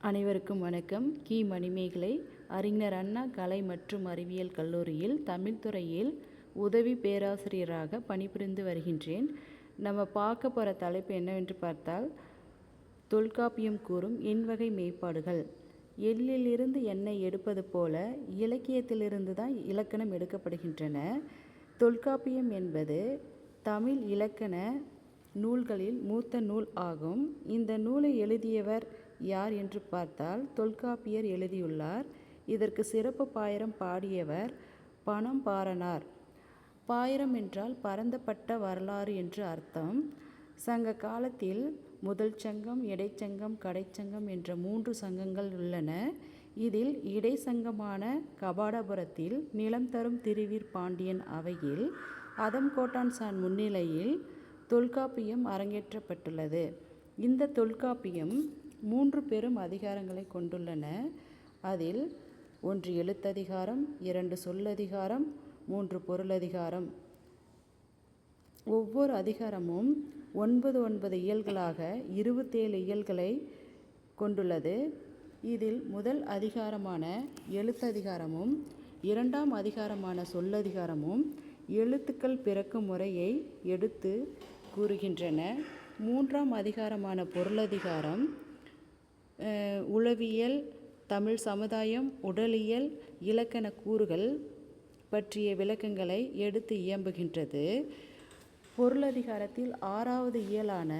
அனைவருக்கும் வணக்கம். கி. மணிமேகலை அறிஞர் அண்ணா கலை மற்றும் அறிவியல் கல்லூரியில் தமிழ் துறையில் உதவி பேராசிரியராக பணிபுரிந்து வருகின்றேன். நம்ம பார்க்க போகிற தலைப்பு என்னவென்று பார்த்தால் தொல்காப்பியம் கூறும் எண்வகை மெய்ப்பாடுகள் எள்ளிலிருந்து எண்ணெய் எடுப்பது போல இலக்கியத்திலிருந்து தான் இலக்கணம் எடுக்கப்படுகின்றன. தொல்காப்பியம் என்பது தமிழ் இலக்கண நூல்களில் மூத்த நூல் ஆகும். இந்த நூலை எழுதியவர் யார் என்று பார்த்தால் தொல்காப்பியர் எழுதியுள்ளார். இதற்கு சிறப்பு பாயிரம் பாடியவர் பணம் பாரனார் பாயிரம் என்றால் பரந்தப்பட்ட வரலாறு என்று அர்த்தம். சங்க காலத்தில் முதல் சங்கம் இடைச்சங்கம் கடைச்சங்கம் என்ற மூன்று சங்கங்கள் உள்ளன. இதில் இடைச்சங்கமான கபாடபுரத்தில் நிலம் தரும் திருவீர் பாண்டியன் அவையில் அதம் கோட்டான்சான் முன்னிலையில் தொல்காப்பியம் அரங்கேற்றப்பட்டுள்ளது. இந்த தொல்காப்பியம் மூன்று பெரும் அதிகாரங்களை கொண்டுள்ளன. அதில் ஒன்று எழுத்ததிகாரம் இரண்டு சொல்லதிகாரம் மூன்று பொருளதிகாரம். ஒவ்வொரு அதிகாரமும் ஒன்பது ஒன்பது இயல்களாக இருபத்தேழு இயல்களை கொண்டுள்ளது. இதில் முதல் அதிகாரமான எழுத்ததிகாரமும் இரண்டாம் அதிகாரமான சொல்லதிகாரமும் எழுத்துக்கள் பிறக்கும் முறையை எடுத்து கூறுகின்றன. மூன்றாம் அதிகாரமான பொருளதிகாரம் உளவியல் தமிழ் சமுதாயம் உடலியல் இலக்கண கூறுகள் பற்றிய விளக்கங்களை எடுத்து இயம்புகின்றது. பொருளதிகாரத்தில் ஆறாவது இயலான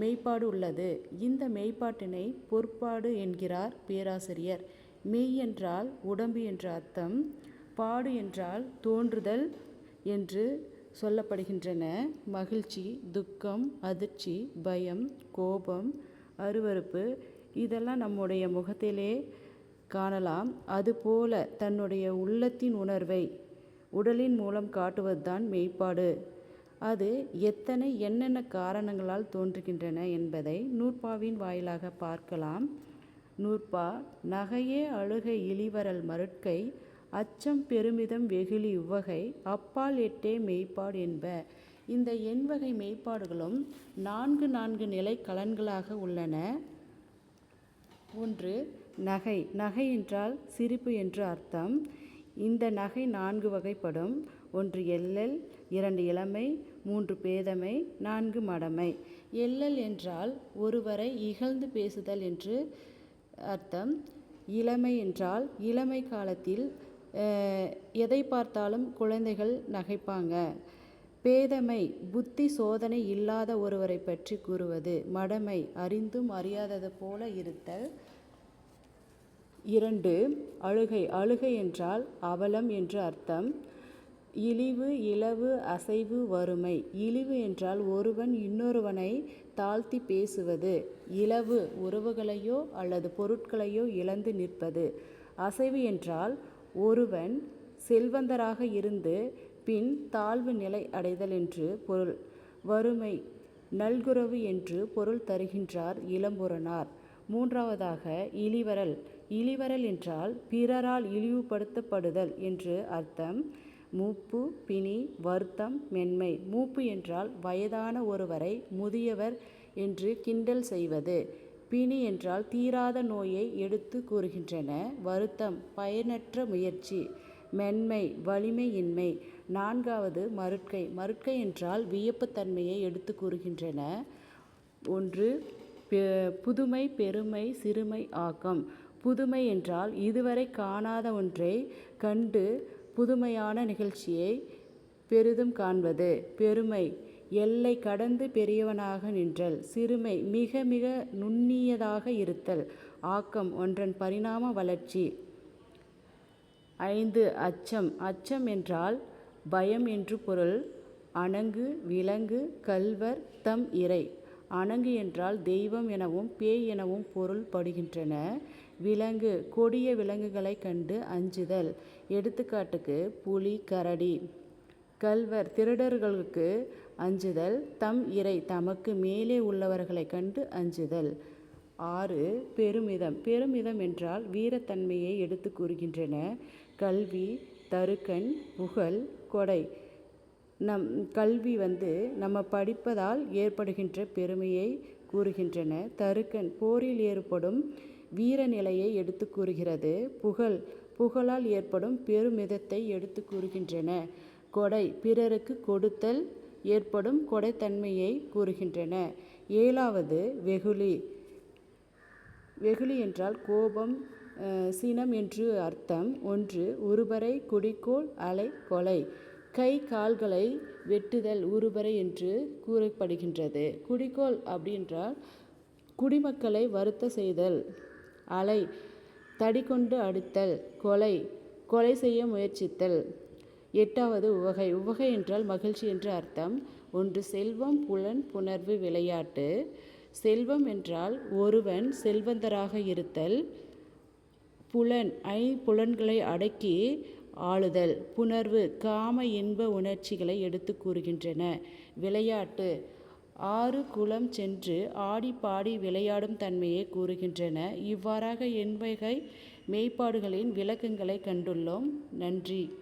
மெய்ப்பாடு உள்ளது. இந்த மெய்ப்பாட்டினை பொற்பாடு என்கிறார் பேராசிரியர். மெய் என்றால் உடம்பு என்ற அர்த்தம் பாடு என்றால் தோன்றுதல் என்று சொல்லப்படுகின்றன. மகிழ்ச்சி துக்கம் அதிர்ச்சி பயம் கோபம் அருவறுப்பு இதெல்லாம் நம்முடைய முகத்திலே காணலாம். அதுபோல தன்னுடைய உள்ளத்தின் உணர்வை உடலின் மூலம் காட்டுவதுதான் மெய்ப்பாடு. அது எத்தனை என்னென்ன காரணங்களால் தோன்றுகின்றன என்பதை நூற்பாவின் வாயிலாக பார்க்கலாம். நூற்பா நகையே அழுகை இழிவரல் மருட்கை அச்சம் பெருமிதம் வெகுளி உவகை அப்பால் எட்டே மெய்ப்பாடு என்ப இந்த எண்வகை மெய்ப்பாடுகளும் நான்கு நான்கு நிலை கலன்களாக உள்ளன. ஒன்று நகை. நகை என்றால் சிரிப்பு என்று அர்த்தம். இந்த நகை நான்கு வகைப்படும். ஒன்று எல்லல் இரண்டு இளமை மூன்று பேதமை நான்கு மடமை. எல்லல் என்றால் ஒருவரை இகழ்ந்து பேசுதல் என்று அர்த்தம். இளமை என்றால் இளமை காலத்தில் எதை பார்த்தாலும் குழந்தைகள் நகைப்பாங்க. பேதமை புத்தி சோதனை இல்லாத ஒருவரை பற்றி கூறுவது மடமை அறிந்தும் அறியாதது போல இருத்தல். இரண்டு அழுகை அழுகை என்றால் அவலம் என்று அர்த்தம். இழிவு இளவு அசைவு வறுமை. இழிவு என்றால் ஒருவன் இன்னொருவனை தாழ்த்தி பேசுவது. இளவு உறவுகளையோ அல்லது பொருட்களையோ இழந்து நிற்பது. அசைவு என்றால் ஒருவன் செல்வந்தராக இருந்து பின் தாழ்வு நிலை அடைதல் என்று பொருள். வறுமை நல்குறவு என்று பொருள் தருகின்றார் இளம்புறனார். மூன்றாவதாக இழிவரல் இழிவரல் என்றால் பிறரால் இழிவுபடுத்தப்படுதல் என்று அர்த்தம். மூப்பு பிணி வருத்தம் மென்மை. மூப்பு என்றால் வயதான ஒருவரை முதியவர் என்று கிண்டல் செய்வது. பிணி என்றால் தீராத நோயை எடுத்து கூறுகின்றன. வருத்தம் பயனற்ற முயற்சி. மென்மை வலிமையின்மை. நான்காவது மருட்கை. மருட்கை என்றால் வியப்புத்தன்மையை எடுத்து கூறுகின்றன. ஒன்று புதுமை பெருமை சிறுமை ஆக்கம். புதுமை என்றால் இதுவரை காணாத ஒன்றை கண்டு புதுமையான நிகழ்ச்சியை பெரிதும் காண்பது. பெருமை எல்லை கடந்து பெரியவனாக நின்றல். சிறுமை மிக மிக நுண்ணியதாக இருத்தல். ஆக்கம் ஒன்றன் பரிணாம வளர்ச்சி. ஐந்து அச்சம். அச்சம் என்றால் பயம் என்று பொருள். அணங்கு விலங்கு கல்வர் தம் இறை. அணங்கு என்றால் தெய்வம் எனவும் பேய் எனவும் பொருள் படுகின்றன. விலங்கு கொடிய விலங்குகளை கண்டு அஞ்சுதல். எடுத்துக்காட்டுக்கு புலி கரடி. கல்வர் திருடர்களுக்கு அஞ்சுதல். தம் இறை தமக்கு மேலே உள்ளவர்களை கண்டு அஞ்சுதல். ஆறு பெருமிதம். பெருமிதம் என்றால் வீரத்தன்மையை எடுத்து கூறுகின்றன. கல்வி தருக்கன் புகழ் கொடை. நம் கல்வி வந்து நம்ம படிப்பதால் ஏற்படுகின்ற பெருமையை கூறுகின்றன. தருக்கன் போரில் ஏற்படும் வீர நிலையை எடுத்து கூறுகிறது. புகழ் புகழால் ஏற்படும் பெருமிதத்தை எடுத்து கூறுகின்றன. கொடை பிறருக்கு கொடுத்தல் ஏற்படும் கொடைத்தன்மையை கூறுகின்றன. ஏழாவது வெகுளி. வெகுளி என்றால் கோபம் சினம் என்று அர்த்தம். ஒன்று உருபறை குடிக்கோள் அலை கொலை. கை கால்களை வெட்டுதல் உருபறை என்று கூறப்படுகின்றது. குடிக்கோள் அப்படின்றால் குடிமக்களை வருத்த செய்தல் அலை தடிக்கொண்டு அடித்தல் கொலை கொலை செய்ய முயற்சித்தல். எட்டாவது உவகை. உவகை என்றால் மகிழ்ச்சி என்று அர்த்தம். ஒன்று செல்வம் புலன் புணர்வு விளையாட்டு. செல்வம் என்றால் ஒருவன் செல்வந்தராக இருத்தல் புலன் ஐ புலன்களை அடக்கி ஆளுதல் புணர்வு காம இன்ப உணர்ச்சிகளை எடுத்து கூறுகின்றன. விளையாட்டு. ஆறு குளம் சென்று ஆடி பாடி விளையாடும் தன்மையை கூறுகின்றன. இவ்வாறாக எண்வகை மெய்ப்பாடுகளின் விளக்கங்களை கண்டுள்ளோம். நன்றி.